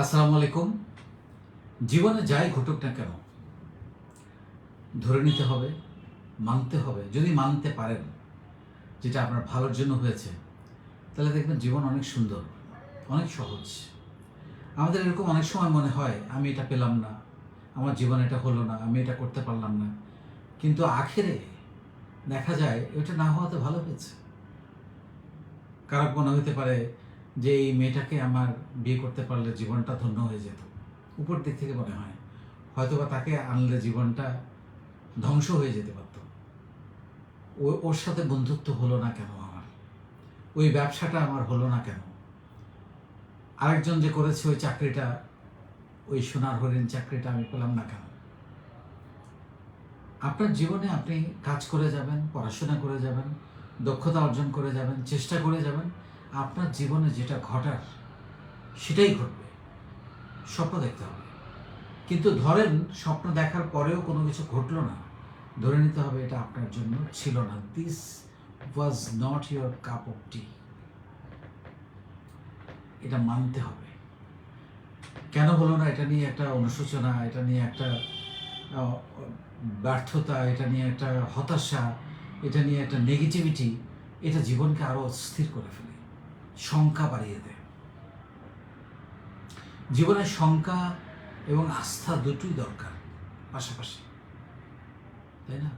আসসালামু আলাইকুম জীবনে যাই ঘটুক না কেন, ধরে নিতে হবে, মানতে হবে। যদি মানতে পারেন যেটা আপনার ভালোর জন্য হয়েছে, তাহলে দেখবেন জীবন অনেক সুন্দর, অনেক সহজ। আমাদের এরকম অনেক সময় মনে হয়, আমি এটা পেলাম না, আমার জীবনে এটা হলো না, আমি এটা করতে পারলাম না। কিন্তু আখেরে দেখা যায় এটা না হওয়াতে ভালো হয়েছে। খারাপ মনে হতে পারে যে এই মেয়েটাকে আমার বিয়ে করতে পারলে জীবনটা ধন্য হয়ে যেত। উপর দিক থেকে মনে হয়, হয়তোবা তাকে আনলে জীবনটা ধ্বংস হয়ে যেতে পারত। ও, ওর সাথে বন্ধুত্ব হলো না কেন আমার? ওই ব্যবসাটা আমার হলো না কেন? আরেকজন যে করেছে ওই চাকরিটা, ওই সোনার হরিণ চাকরিটা আমি পেলাম না কেন? আপনার জীবনে আপনি কাজ করে যাবেন, পড়াশোনা করে যাবেন, দক্ষতা অর্জন করে যাবেন, চেষ্টা করে যাবেন আপনার জীবনে যেটা ঘটার, সেটাই ঘটবে। স্বপ্ন দেখতে হবে। কিন্তু ধরেন, স্বপ্ন দেখার পরেও কোনো কিছু ঘটলো না, ধরে নিতে হবে এটা আপনার জন্য ছিল না। This was not your cup of tea এটা মানতে হবে। কেন হলো না এটা নিয়ে একটা অনুশোচনা, এটা নিয়ে একটা ব্যর্থতা, এটা নিয়ে একটা হতাশা, এটা নিয়ে একটা নেগেটিভিটি এটা জীবনকে আরও অস্থির করে ফেলে। শঙ্কা বাড়িয়ে দেয়। জীবনে শঙ্কা এবং আস্থা দুটোই দরকার, পাশাপাশি। তাই না?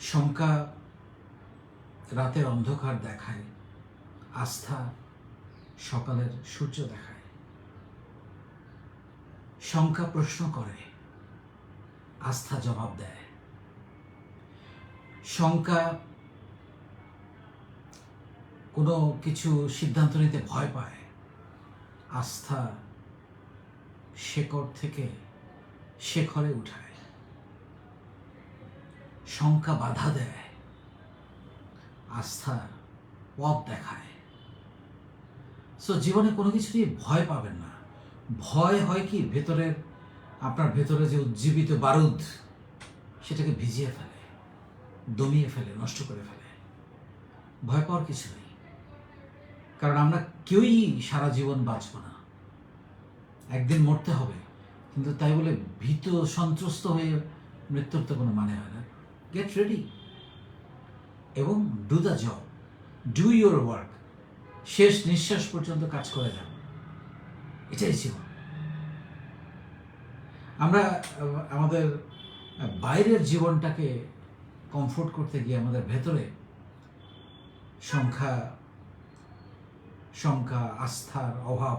শঙ্কা রাতের অন্ধকার দেখায়, আস্থা সকালের সূর্য দেখায়। শঙ্কা প্রশ্ন করে, আস্থা জবাব দেয়। শঙ্কা কোনো কিছু সিদ্ধান্ত নিতে ভয় পায়। আস্থা শেকড় থেকে শেখরে উঠায়। শঙ্কা বাধা দেয়। আস্থা পথ দেখায়। সো জীবনে কোনো কিছু নিয়ে ভয় পাবেন না। ভয় হয় কি? ভেতরের আপনার ভেতরে যে উজ্জীবিত বারুদ, সেটাকে ভিজিয়ে ফেলে, দমিয়ে ফেলে, নষ্ট করে ফেলে। ভয় পাওয়ার কিছু নেই। কারণ আমরা কেউই সারা জীবন বাঁচব না। একদিন মরতে হবে, কিন্তু তাই বলে ভীত, সন্ত্রস্ত হয়ে মৃত্যুর তো কোনো মানে হয় না। গেট রেডি এবং do the job do your work শেষ নিঃশ্বাস পর্যন্ত কাজ করে যাও। এটাই জীবন। আমরা, আমাদের বাইরের জীবনটাকে কমফোর্ট করতে গিয়ে আমাদের ভেতরে সংখ্যা শঙ্কা, আস্থার অভাব,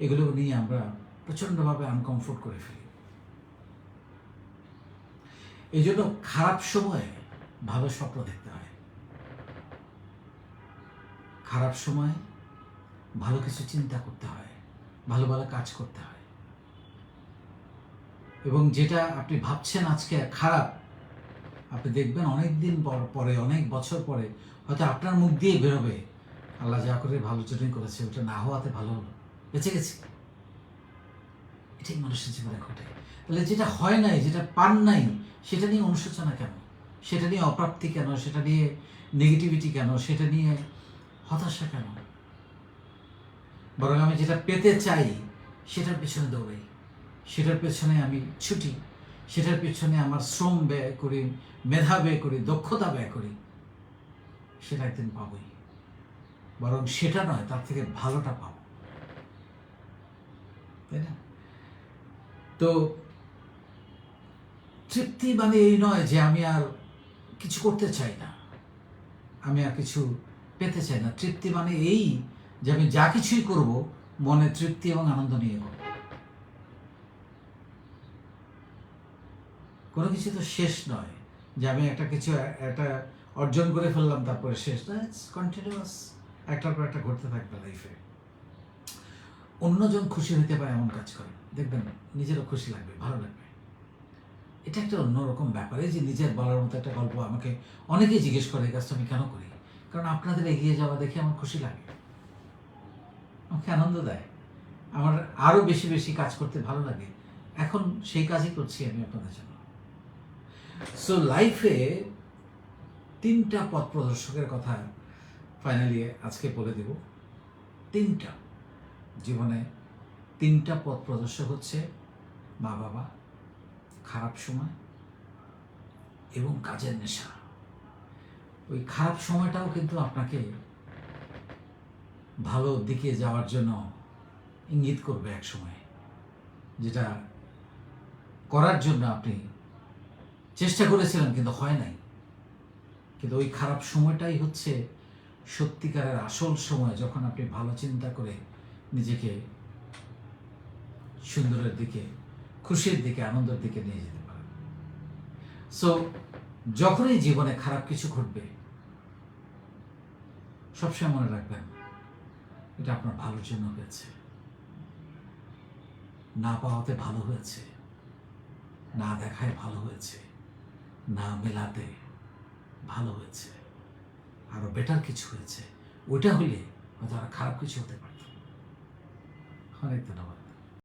এগুলো নিয়ে আমরা প্রচণ্ডভাবে আনকমফোর্ট করে ফেলি। এই জন্য খারাপ সময়ে ভালো স্বপ্ন দেখতে হয়। খারাপ সময়ে ভালো কিছু চিন্তা করতে হয়, ভালো ভালো কাজ করতে হয়। এবং যেটা আপনি ভাবছেন আজকে খারাপ, আপনি দেখবেন অনেক দিন পর, পরে, অনেক বছর পরে হয়তো আপনার মুখ দিয়ে বেরোবে। আল্লাহ যা করে ভালো জন্যই করেছে, ওটা না হওয়াতে ভালো হলো। বেঁচে গেছে। এটাই মানুষের জীবনে ঘটে। তাহলে যেটা হয় নাই, যেটা পান নাই, সেটা নিয়ে অনুশোচনা কেন? সেটা নিয়ে অপ্রাপ্তি কেন? সেটা নিয়ে নেগেটিভিটি কেন? সেটা নিয়ে হতাশা কেন? বরং আমি যেটা পেতে চাই, সেটার পেছনে দৌড়াই। সেটার পেছনে আমি ছুটি। সেটার পেছনে আমার শ্রম ব্যয় করি, মেধা ব্যয় করি, দক্ষতা ব্যয় করি, সেটা একদিন পাবই। বরং সেটা নয়, তার থেকে ভালোটা পাবো তাই না? তো তৃপ্তি মানে এই নয় যে আমি আর কিছু করতে চাই না। আমি আর কিছু পেতে চাই না। তৃপ্তি মানে এই যে আমি যা কিছুই করব, মনে তৃপ্তি এবং আনন্দ নিয়ে করব কোনো কিছু তো শেষ নয়। যে আমি একটা কিছু, একটা অর্জন করে ফেললাম, তারপরে শেষ। না কন্টিনিউয়াস একটার পর একটা ঘটতে থাকবে লাইফে অন্যজন খুশি হতে পারে এমন কাজ করে। দেখবেন, নিজেরও খুশি লাগবে, ভালো লাগবে। এটা একটা অন্যরকম ব্যাপার। এই যে নিজের বলার মতো একটা গল্প আমাকে অনেকেই জিজ্ঞেস করে, এই কাজটা আমি কেন করি? কারণ আপনাদের এগিয়ে যাওয়া দেখে আমার খুশি লাগে। আমাকে আনন্দ দেয়। আমার আরও বেশি বেশি কাজ করতে ভালো লাগে। এখন সেই কাজই করছি আমি আপনাদের জন্য। সো লাইফে তিনটা পথ প্রদর্শকের কথা ফাইনালি আজকে বলে দেব, তিনটা, জীবনে তিনটা পথ প্রদর্শক হচ্ছে মা বাবা, খারাপ সময় এবং কাজের নেশা। ওই খারাপ সময়টাও কিন্তু আপনাকে ভালো দিকে যাওয়ার জন্য ইঙ্গিত করবে এক সময়, যেটা করার জন্য আপনি চেষ্টা করেছিলেন কিন্তু হয় নাই। কিন্তু ওই খারাপ সময়টাই হচ্ছে সত্যিকারের আসল সময় যখন আপনি ভালো চিন্তা করে নিজেকে সুন্দরের দিকে, খুশির দিকে, আনন্দের দিকে নিয়ে যেতে পারেন। সো যখনই জীবনে খারাপ কিছু ঘটবে, সবসময় মনে রাখবেন, এটা আপনার ভালোর জন্য হয়েছে। না পাওয়াতে ভালো হয়েছে, না দেখায় ভালো হয়েছে, না মেলাতে ভালো হয়েছে। আরও বেটার কিছু হয়েছে। ওইটা হইলে হয়তো আর খারাপ কিছু হতে পারত অনেক ধন্যবাদ।